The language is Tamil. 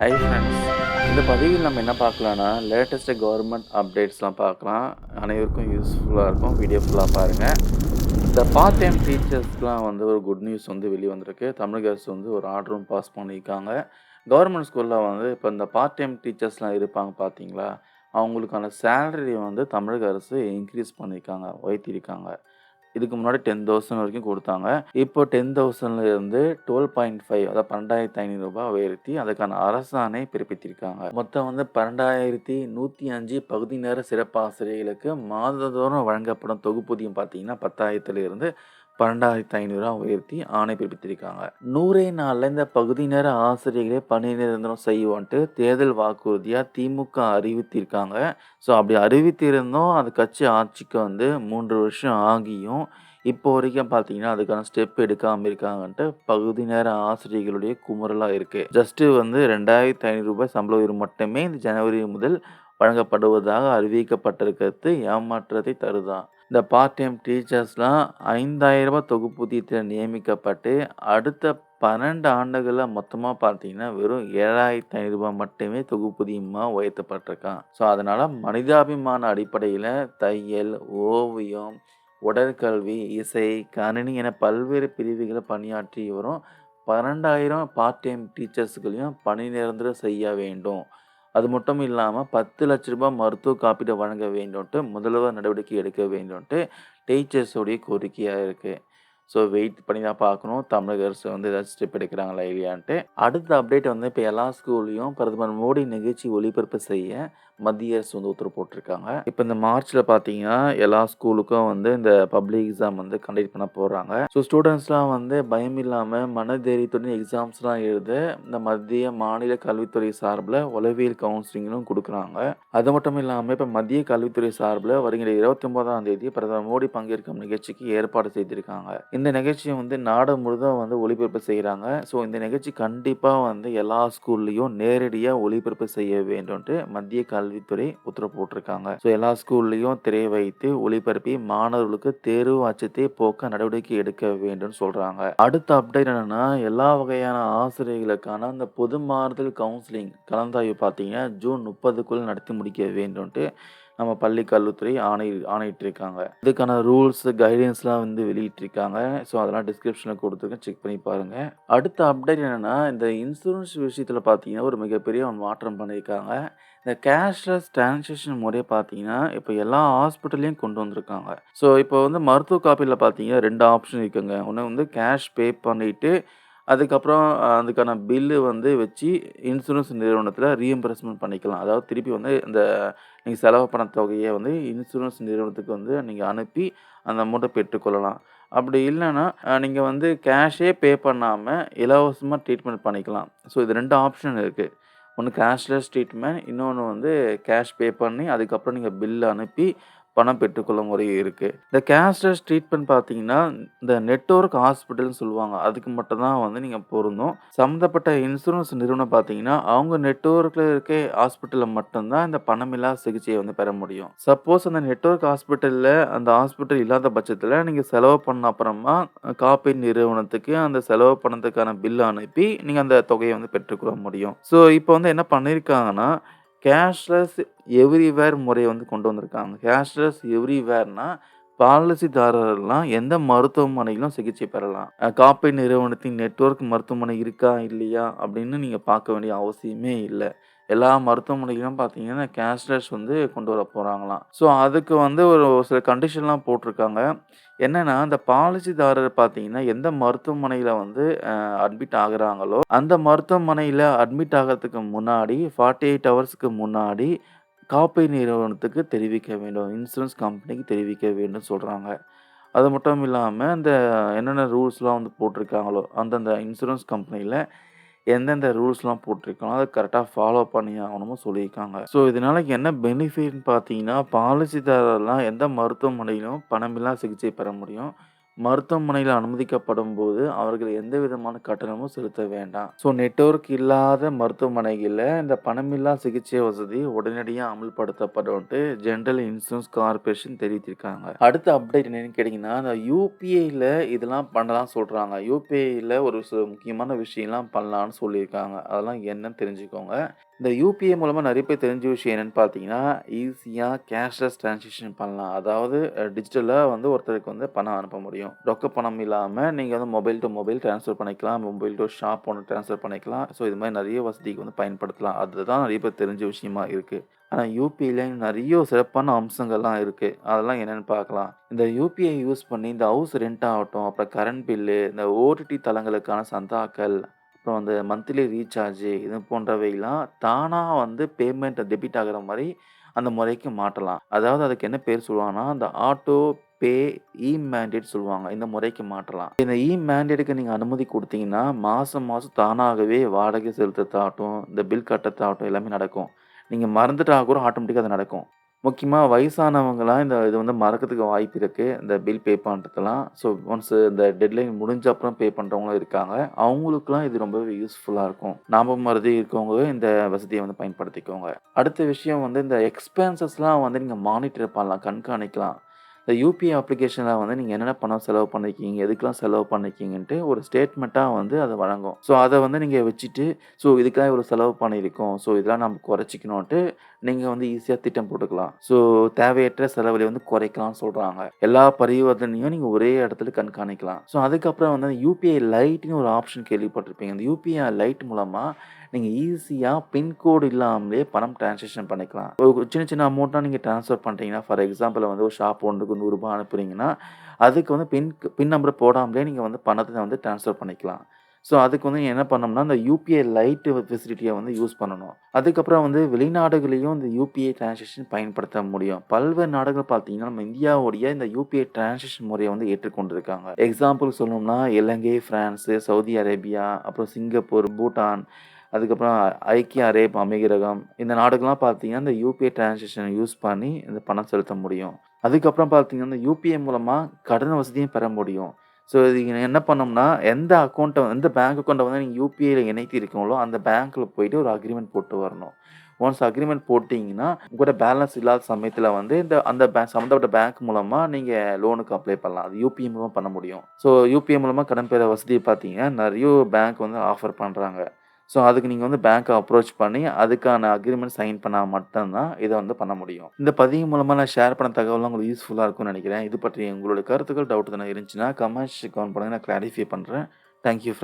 ஹை ஃப்ரெண்ட்ஸ் இந்த பதிவில் நம்ம என்ன பார்க்கலான்னா லேட்டஸ்ட்டு கவர்மெண்ட் அப்டேட்ஸ்லாம் பார்க்கலாம். அனைவருக்கும் யூஸ்ஃபுல்லாக இருக்கும் வீடியோ ஃபுல்லாக பாருங்கள் இந்த பார்ட் டைம் டீச்சர்ஸ்க்குலாம் வந்து ஒரு குட் நியூஸ் வந்து வெளியே வந்திருக்கு தமிழக அரசு வந்து ஒரு ஆர்டரும் பாஸ் பண்ணியிருக்காங்க. கவர்மெண்ட் ஸ்கூலில் வந்து இப்போ இந்த பார்ட் டைம் டீச்சர்ஸ்லாம் இருப்பாங்க பார்த்தீங்களா? அவங்களுக்கான சேலரி வந்து தமிழக அரசு இன்க்ரீஸ் பண்ணியிருக்காங்க உயர்த்தியிருக்காங்க. இதுக்கு முன்னாடி டென் தௌசண்ட் வரைக்கும் கொடுத்தாங்க. இப்போ டென் தௌசண்ட்லேருந்து டுவெல் பாயிண்ட் ஃபைவ் அதாவது பன்னெண்டாயிரத்தி ஐநூறுரூபா உயர்த்தி அதுக்கான அரசாணை பிறப்பித்திருக்காங்க. மொத்தம் வந்து பன்னெண்டாயிரத்தி நூற்றி அஞ்சு பகுதி நேர சிறப்பாசிரியர்களுக்கு மாதந்தோறும் வழங்கப்படும் தொகுப்பூதியம் பார்த்தீங்கன்னா பத்தாயிரத்துலேருந்து பன்னெண்டாயிரத்தி ஐநூறுரூவா உயர்த்தி ஆணை பிறப்பித்திருக்காங்க. நூறே நாளில் இந்த பகுதி நேர ஆசிரியர்களே பணி நிரந்தரம் செய்வோன்ட்டு தேர்தல் வாக்குறுதியாக திமுக அறிவித்திருக்காங்க. ஸோ அப்படி அறிவித்திருந்தோம் அது கட்சி ஆட்சிக்கு வந்து மூன்று வருஷம் ஆகியும். இப்போ வரைக்கும் பார்த்தீங்கன்னா அதுக்கான ஸ்டெப் எடுக்காமல் இருக்காங்கன்ட்டு பகுதி நேர ஆசிரியர்களுடைய குமுறலாக இருக்குது ஜஸ்ட்டு வந்து ரெண்டாயிரத்தி ஐநூறு ரூபாய் சம்பள உயர்வு மட்டுமே இந்த ஜனவரி முதல் வழங்கப்படுவதாக அறிவிக்கப்பட்டிருக்கிறது. ஏமாற்றத்தை தருதான் இந்த பார்ட் டைம் டீச்சர்ஸ்லாம் ஐந்தாயிரரூபா ரூபாய் தொகுப்பூதியத்தில் நியமிக்கப்பட்டு அடுத்த பன்னெண்டு ஆண்டுகளில் மொத்தமாக பார்த்தீங்கன்னா வெறும் ஏழாயிரத்தி ஐநூறுரூபா மட்டுமே தொகுப்பூதியமாக உயர்த்தப்பட்டிருக்கான். ஸோ அதனால் மனிதாபிமான அடிப்படையில் தையல் ஓவியம் உடற்கல்வி இசை கணினி என பல்வேறு பிரிவுகளை பணியாற்றி வரும் பன்னெண்டாயிரம் பார்ட் டைம் டீச்சர்ஸுகளையும் பணி நிரந்தரம் செய்ய வேண்டும். அது மட்டும் இல்லாமல் பத்து லட்ச ரூபாய் மருத்துவ காப்பீடு வழங்க வேண்டும்ன்ட்டு முதல்வர் நடவடிக்கை எடுக்க வேண்டும்ன்ட்டு டீச்சர்ஸோடைய கோரிக்கையாக இருக்குது ஸோ வெயிட் பண்ணி தான் பார்க்கணும். தமிழக அரசு வந்து ஏதாச்சும் ஸ்டெப் எடுக்கிறாங்களா இல்லையான்ட்டு. அடுத்த அப்டேட் வந்து இப்போ எல்லா ஸ்கூல்லையும் பிரதமர் மோடி நிகழ்ச்சி ஒளிபரப்பு செய்ய மத்திய அரசு வந்து உத்தரவு போட்டிருக்காங்க. இப்போ இந்த மார்ச்சில் பார்த்தீங்கன்னா எல்லா ஸ்கூலுக்கும் வந்து இந்த பப்ளிக் எக்ஸாம் வந்து கண்டக்ட் பண்ண போகிறாங்க ஸோ ஸ்டூடெண்ட்ஸ்லாம் வந்து பயம் இல்லாமல் மனதைரியத்துடன் எக்ஸாம்ஸ்லாம் எழுத இந்த மத்திய மாநில கல்வித்துறை சார்பில் உளவியல் கவுன்சிலிங்கும் கொடுக்குறாங்க. அது மட்டும் இல்லாமல் இப்போ மத்திய கல்வித்துறை சார்பில் வருகிற இருபத்தி ஒன்பதாம் தேதி பிரதமர் மோடி பங்கேற்கும் நிகழ்ச்சிக்கு ஏற்பாடு செய்திருக்காங்க. இந்த நிகழ்ச்சியை வந்து நாடு முழுதும் வந்து ஒளிபரப்பு செய்கிறாங்க ஸோ இந்த நிகழ்ச்சி கண்டிப்பாக வந்து எல்லா ஸ்கூல்லையும் நேரடியாக ஒளிபரப்பு செய்ய வேண்டும்ன்ட்டு மத்திய கல்வித்துறை உத்தரவு போட்டிருக்காங்க. ஸோ எல்லா ஸ்கூல்லையும் திரை வைத்து ஒளிபரப்பி மாணவர்களுக்கு தேர்வு அச்சத்தை போக்க நடவடிக்கை எடுக்க வேண்டும் சொல்கிறாங்க அடுத்த அப்டேட் என்னென்னா எல்லா வகையான ஆசிரியர்களுக்கான அந்த பொது மாறுதல் கவுன்சிலிங் கலந்தாய்வு பார்த்தீங்கன்னா ஜூன் முப்பதுக்குள் நடத்தி முடிக்க வேண்டும்ன்ட்டு நம்ம பள்ளி கல்வித்துறை ஆணை ஆணையிட்டிருக்காங்க. இதுக்கான ரூல்ஸ் கைடன்ஸ்லாம் வந்து வெளியிட்டிருக்காங்க. ஸோ அதெல்லாம் டிஸ்கிரிப்ஷனில் கொடுத்துருக்கேன். செக் பண்ணி பாருங்கள் அடுத்த அப்டேட் என்னென்னா இந்த இன்சூரன்ஸ் விஷயத்தில் பார்த்தீங்கன்னா ஒரு மிகப்பெரிய மாற்றம் பண்ணியிருக்காங்க. இந்த கேஷ்லெஸ் டிரான்சாக்ஷன் முறையை பார்த்தீங்கன்னா இப்போ எல்லா ஹாஸ்பிட்டல்லையும் கொண்டு வந்திருக்காங்க. ஸோ இப்போ வந்து மருத்துவ காப்பீடில் பார்த்தீங்கன்னா ரெண்டு ஆப்ஷன் இருக்குங்க. ஒன்று வந்து கேஷ் பே பண்ணிவிட்டு அதுக்கப்புறம் அதுக்கான பில்லு வந்து வச்சு இன்சூரன்ஸ் நிறுவனத்தில் ரீஎம்பர்ஸ்மெண்ட் பண்ணிக்கலாம். அதாவது திருப்பி வந்து இந்த நீங்கள் செலவு பண்ண தொகையை வந்து இன்சூரன்ஸ் நிறுவனத்துக்கு வந்து நீங்கள் அனுப்பி அந்த அமௌண்ட்டை பெற்றுக்கொள்ளலாம். அப்படி இல்லைன்னா நீங்கள் வந்து கேஷே பே பண்ணாமல் இலவசமாக ட்ரீட்மெண்ட் பண்ணிக்கலாம். ஸோ இது ரெண்டு ஆப்ஷன் இருக்குது ஒன்று கேஷ்லெஸ் ட்ரீட்மெண்ட் இன்னொன்று வந்து கேஷ் பே பண்ணி அதுக்கப்புறம் நீங்கள் பில்லு அனுப்பி பணம் பெற்றுக்கொள்ளும் முறை இருக்குது இந்த கேஷ்லெஸ் ட்ரீட்மெண்ட் பார்த்தீங்கன்னா இந்த நெட்ஒர்க் ஹாஸ்பிட்டல்னு சொல்லுவாங்க. அதுக்கு மட்டும் தான் வந்து நீங்கள் பொருந்தும். சம்மந்தப்பட்ட இன்சூரன்ஸ் நிறுவனம் பார்த்தீங்கன்னா அவங்க நெட்ஒர்க்கில் இருக்க ஹாஸ்பிட்டலில் மட்டும்தான் இந்த பணமில்லா சிகிச்சையை வந்து பெற முடியும். சப்போஸ் அந்த நெட்ஒர்க் ஹாஸ்பிட்டலில் அந்த ஹாஸ்பிட்டல் இல்லாத பட்சத்தில் நீங்கள் செலவு பண்ண அப்புறமா காப்பீடு நிறுவனத்துக்கு அந்த செலவு பண்ணதுக்கான பில் அனுப்பி நீங்கள் அந்த தொகையை வந்து பெற்றுக்கொள்ள முடியும். ஸோ இப்போ வந்து என்ன பண்ணியிருக்காங்கன்னா கேஷ்லெஸ் எவ்ரிவேர் முறையை வந்து கொண்டு வந்திருக்காங்க. கேஷ்லெஸ் எவ்ரிவேர்னா பாலிசிதாரர்லாம் எந்த மருத்துவமனையிலும் சிகிச்சை பெறலாம். காப்பீடு நிறுவனத்தின் நெட்ஒர்க் மருத்துவமனை இருக்கா இல்லையா அப்படின்னு நீங்கள் பார்க்க வேண்டிய அவசியமே இல்லை. எல்லா மருத்துவமனைகளும் பார்த்தீங்கன்னா கேஷ்லெஸ் வந்து கொண்டு வர போகிறாங்களாம் ஸோ அதுக்கு வந்து ஒரு சில கண்டிஷன்லாம் போட்டிருக்காங்க. என்னென்னா இந்த பாலிசிதாரர் பார்த்தீங்கன்னா எந்த மருத்துவமனையில் வந்து அட்மிட் ஆகுறாங்களோ அந்த மருத்துவமனையில் அட்மிட் ஆகிறதுக்கு முன்னாடி ஃபார்ட்டி எயிட் ஹவர்ஸ்க்கு முன்னாடி காப்பீடு நிறுவனத்துக்கு தெரிவிக்க வேண்டும். இன்சூரன்ஸ் கம்பெனிக்கு தெரிவிக்க வேண்டும் சொல்கிறாங்க அது மட்டும் இல்லாமல் இந்த என்னென்ன ரூல்ஸ்லாம் வந்து போட்டிருக்காங்களோ அந்தந்த இன்சூரன்ஸ் கம்பெனியில் எந்தெந்த ரூல்ஸ்லாம் போட்டிருக்காங்களோ அதை கரெக்டாக ஃபாலோ பண்ணி ஆகணுமோ சொல்லியிருக்காங்க. ஸோ இதனால் என்ன பெனிஃபிட்னு பார்த்தீங்கன்னா பாலிசிதாரர்லாம் எந்த மருத்துவமனையிலும் பணமில்லா சிகிச்சை பெற முடியும். மருத்துவமனையில் அனுமதிக்கப்படும் போது அவர்கள் எந்த விதமான கட்டணமும் செலுத்த வேண்டாம். ஸோ நெட்வொர்க் இல்லாத மருத்துவமனைகளில் இந்த பணமில்லா சிகிச்சை வசதி உடனடியாக அமல்படுத்தப்படும்ன்ட்டு ஜென்ரல் இன்சூரன்ஸ் கார்பரேஷன் தெரிவித்திருக்காங்க. அடுத்த அப்டேட் என்னன்னு கேட்டிங்கன்னா இந்த யூபிஐயில் இதெல்லாம் பண்ணலாம் சொல்கிறாங்க யூபிஐயில் ஒரு சில முக்கியமான விஷயம்லாம் பண்ணலான்னு சொல்லியிருக்காங்க. அதெல்லாம் என்னன்னு தெரிஞ்சுக்கோங்க. இந்த யூபிஐ மூலமாக நிறைய பேர் தெரிஞ்ச விஷயம் என்னென்னு பார்த்தீங்கன்னா, ஈஸியாக கேஷ்லெஸ் டிரான்சாக்ஷன் பண்ணலாம். அதாவது டிஜிட்டலாக வந்து ஒருத்தருக்கு வந்து பணம் அனுப்ப முடியும். ரொக்க பணம் இல்லாமல் நீங்கள் வந்து மொபைல் டு மொபைல் ட்ரான்ஸ்ஃபர் பண்ணிக்கலாம். மொபைல் டு ஷாப் ஒன்று ட்ரான்ஸ்ஃபர் பண்ணிக்கலாம். ஸோ இது மாதிரி நிறைய வசதிக்கு வந்து பயன்படுத்தலாம். அதுதான் நிறைய பேர் தெரிஞ்ச விஷயமா இருக்குது ஆனால் யுபிஐல நிறைய சிறப்பான அம்சங்கள்லாம் இருக்குது அதெல்லாம் என்னென்னு பார்க்கலாம். இந்த யூபிஐ யூஸ் பண்ணி இந்த ஹவுஸ் ரெண்ட் ஆகட்டும், அப்புறம் கரண்ட் பில்லு, இந்த ஓடிடி தளங்களுக்கான சந்தாக்கள், அப்புறம் அந்த மந்த்லி ரீசார்ஜு இது போன்றவைலாம் தானாக வந்து பேமெண்ட் டெபிட் ஆகிற மாதிரி அந்த முறைக்கு மாற்றலாம். அதாவது அதுக்கு என்ன பேர் சொல்லுவாங்கன்னா, அந்த ஆட்டோ பே இ மேண்டேட் சொல்லுவாங்க. இந்த முறைக்கு மாற்றலாம். இந்த இ மேண்டேட்டுக்கு நீங்கள் அனுமதி கொடுத்தீங்கன்னா மாதம் மாதம் தானாகவே வாடகை செலுத்தத்தாகட்டும் இந்த பில் கட்டுறதாகட்டும் எல்லாமே நடக்கும். நீங்கள் மறந்துட்டாக கூட ஆட்டோமேட்டிக்காக அது நடக்கும். முக்கியமா வயசானவங்கலாம் இந்த இது வந்து மறக்கறதுக்கு வாய்ப்பு இருக்கு. இந்த பில் பே பண்றதெல்லாம். ஸோ ஒன்ஸ் இந்த டெட்லைன் முடிஞ்ச அப்புறம் பே பண்றவங்களும் இருக்காங்க. அவங்களுக்குலாம் இது ரொம்பவே யூஸ்ஃபுல்லா இருக்கும். ஞாபக மறதி இருக்கவங்க இந்த வசதிய வந்து பயன்படுத்திக்கோங்க. அடுத்த விஷயம் வந்து இந்த எக்ஸ்பென்சஸ்லாம் வந்து நீங்க மானிட்டர் பண்ணலாம், கண்காணிக்கலாம். இந்த யூபிஐ அப்ளிகேஷனில் வந்து நீங்கள் என்னென்ன பணம் செலவு பண்ணிக்கிங்க எதுக்கெல்லாம் செலவு பண்ணிக்கிங்கன்ட்டு ஒரு ஸ்டேட்மெண்ட்டாக வந்து அதை வழங்கும். ஸோ அதை வந்து நீங்கள் வச்சுட்டு, ஸோ இதுக்கெல்லாம் இவ்வளோ செலவு பண்ணியிருக்கோம். ஸோ இதெல்லாம் நம்ம குறைச்சிக்கணுன்ட்டு நீங்கள் வந்து ஈஸியாக திட்டம் போட்டுக்கலாம். ஸோ தேவையற்ற செலவில் வந்து குறைக்கலாம்னு சொல்கிறாங்க எல்லா பரிவர்த்தனையும் நீங்கள் ஒரே இடத்துல கண்காணிக்கலாம். ஸோ அதுக்கப்புறம் வந்து யூபிஐ லைட்ன்னு ஒரு ஆப்ஷன் கேள்விப்பட்டிருப்பீங்க. இந்த யூபிஐ லைட் மூலமாக நீங்கள் ஈஸியாக பின்கோடு இல்லாமலே பணம் டிரான்சாக்ஷன் பண்ணிக்கலாம். ஒரு சின்ன சின்ன அமௌண்ட்டாக நீங்கள் ட்ரான்ஸ்ஃபர் பண்ணுறீங்கன்னா ஃபார் எக்ஸாம்பிள் வந்து ஒரு ஷாப் ஒன்றுக்கு நூறுரூபா அனுப்புறீங்கன்னா, அதுக்கு வந்து பின் பின் நம்பர் போடாமலே நீங்கள் வந்து பணத்தை வந்து ட்ரான்ஸ்ஃபர் பண்ணிக்கலாம். ஸோ அதுக்கு வந்து என்ன பண்ணோம்னா அந்த யூபிஐ லைட்டு ஃபெசிலிட்டியை வந்து யூஸ் பண்ணணும். அதுக்கப்புறம் வந்து வெளிநாடுகளையும் இந்த யூபிஐ டிரான்சாக்ஷன் பயன்படுத்த முடியும். பல்வேறு நாடுகள் பார்த்தீங்கன்னா, நம்ம இந்தியாவுடைய இந்த யூபிஐ டிரான்சாக்ஷன் முறையை வந்து ஏற்றுக்கொண்டிருக்காங்க. எக்ஸாம்பிள் சொல்லணும்னா, இலங்கை, ஃப்ரான்ஸு சவுதி அரேபியா, அப்புறம் சிங்கப்பூர், பூட்டான், அதுக்கப்புறம் ஐக்கிய அரேப் அமீரகம் இந்த நாடுகள்லாம் பார்த்தீங்கன்னா, இந்த யூபிஐ டிரான்சாக்ஷனை யூஸ் பண்ணி இந்த பணம் செலுத்த முடியும். அதுக்கப்புறம் பார்த்தீங்கன்னா, இந்த யூபிஐ மூலமாக கடன் வசதியும் பெற முடியும். ஸோ இது என்ன பண்ணோம்னா எந்த அக்கௌண்ட்டை எந்த பேங்க் அக்கௌண்ட்டை வந்து நீங்கள் யூபிஐயில் இணைத்து இருக்கீங்களோ, அந்த பேங்க்கில் போயிட்டு ஒரு அக்ரிமெண்ட் போட்டு வரணும். ஒன்ஸ் அக்ரிமெண்ட் போட்டிங்கன்னா உங்களோட பேலன்ஸ் இல்லாத சமயத்தில் வந்து இந்த அந்த பேங்க் சம்மந்தப்பட்ட பேங்க் மூலமாக நீங்கள் லோனுக்கு அப்ளை பண்ணலாம். அது யூபிஐ மூலமாக பண்ண முடியும். ஸோ யூபிஐ மூலமாக கடன் பெற வசதிய பார்த்தீங்கன்னா, நிறைய பேங்க் வந்து ஆஃபர் பண்ணுறாங்க ஸோ அதுக்கு நீங்கள் வந்து பேங்க்கை அப்ரோச் பண்ணி, அதுக்கான அக்ரிமெண்ட் சைன் பண்ணால் மட்டும்தான் இதை வந்து பண்ண முடியும். இந்த பதிவு மூலமாக நான் ஷேர் பண்ண தகவலாம் உங்களுக்கு யூஸ்ஃபுல்லாக இருக்கும்னு நினைக்கிறேன் இது பற்றி உங்களோட கருத்துக்கள், டவுட் தானே இருந்துச்சுன்னா, கமெண்ட்ஸ் கவுண்ட் பண்ணுங்க. நான் கிளாரிஃபை பண்ணுறேன் தேங்க் யூ